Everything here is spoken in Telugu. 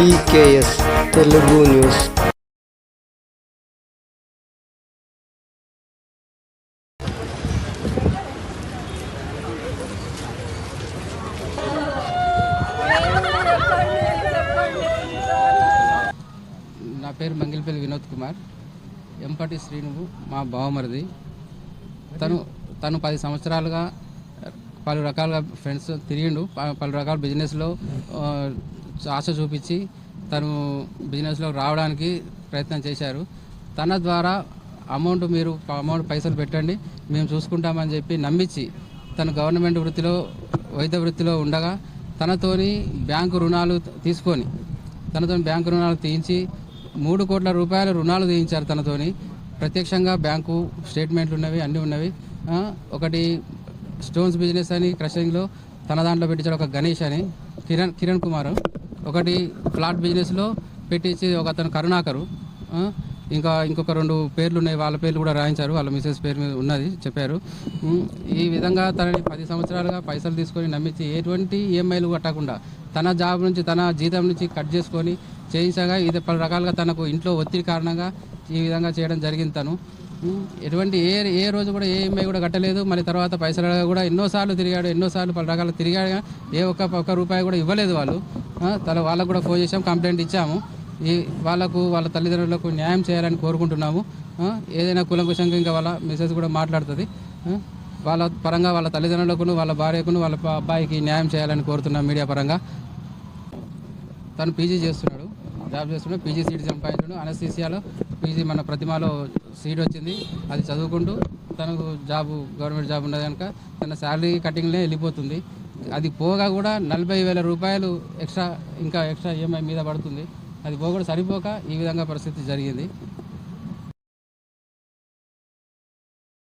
BKS Telugu news. నా పేరు మంగిలిపల్లి వినోద్ కుమార్. ఎంపటి శ్రీనువు మా బావమరిది. తను తను పది సంవత్సరాలుగా పలు రకాలుగా ఫ్రెండ్స్ తిరిగిండు. పలు రకాల బిజినెస్లో ఆశ చూపించి తను బిజినెస్లో రావడానికి ప్రయత్నం చేశారు. తన ద్వారా అమౌంట్ మీరు అమౌంట్ పైసలు పెట్టండి మేము చూసుకుంటామని చెప్పి నమ్మించి తను గవర్నమెంట్ వృత్తిలో వైద్య వృత్తిలో ఉండగా తనతోని బ్యాంకు రుణాలు తీసుకొని తనతో బ్యాంకు రుణాలు తీయించి మూడు కోట్ల రూపాయల రుణాలు తీయించారు తనతోని. ప్రత్యక్షంగా బ్యాంకు స్టేట్మెంట్లు ఉన్నవి అన్నీ ఉన్నవి. ఒకటి స్టోన్స్ బిజినెస్ అని క్రషింగ్లో తన దాంట్లో పెట్టించాడు ఒక గణేష్ అని కిరణ్ కిరణ్ కుమార్. ఒకటి ఫ్లాట్ బిజినెస్లో పెట్టించి ఒక అతను కరుణాకరు ఇంకా ఇంకొక రెండు పేర్లు ఉన్నాయి వాళ్ళ పేర్లు కూడా రాయించారు వాళ్ళ మిసెస్ పేరు మీద ఉన్నది చెప్పారు. ఈ విధంగా తనని పది సంవత్సరాలుగా పైసలు తీసుకొని నమ్మించి ఎటువంటి ఈఎంఐలు కట్టకుండా తన జాబ్ నుంచి తన జీతం నుంచి కట్ చేసుకొని చేయించగా ఇది పలు రకాలుగా తనకు ఇంట్లో ఒత్తిడి కారణంగా ఈ విధంగా చేయడం జరిగింది తను. ఎటువంటి ఏ ఏ రోజు కూడా ఏ ఈఎంఐ కూడా కట్టలేదు. మళ్ళీ తర్వాత పైసలు కూడా ఎన్నోసార్లు తిరిగాడు ఎన్నోసార్లు పలు రకాలు తిరిగాడు. ఏ ఒక్క ఒక్క రూపాయి కూడా ఇవ్వలేదు వాళ్ళు. ఆ, తన వాళ్ళకు కూడా ఫోన్ చేసాం కంప్లైంట్ ఇచ్చాము. ఈ వాళ్ళకు వాళ్ళ తల్లిదండ్రులకు న్యాయం చేయాలని కోరుకుంటున్నాము. ఏదైనా కులంకుశంగా ఇంకా వాళ్ళ మెసేజ్ కూడా మాట్లాడుతుంది. వాళ్ళ పరంగా వాళ్ళ తల్లిదండ్రులకు వాళ్ళ భార్యకును వాళ్ళ అబ్బాయికి న్యాయం చేయాలని కోరుతున్నాం మీడియా పరంగా. తను పీజీ చేస్తున్నాడు. జాబ్ చేస్తున్నాడు పీజీ సీట్ సంపాదించాడు అనస్థీసియాలో పీజీ మన ప్రతిమలో సీట్ వచ్చింది. అది చదువుకుంటూ తనకు జాబ్ గవర్నమెంట్ జాబ్ ఉన్నది కనుక తన శాలరీ కటింగ్లే వెళ్ళిపోతుంది. అది పోగా కూడా నలభై వేల రూపాయలు ఎక్స్ట్రా ఇంకా ఎక్స్ట్రా ఈఎంఐ మీద పడుతుంది. అది పోగా సరిపోక ఈ విధంగా పరిస్థితి జరిగింది.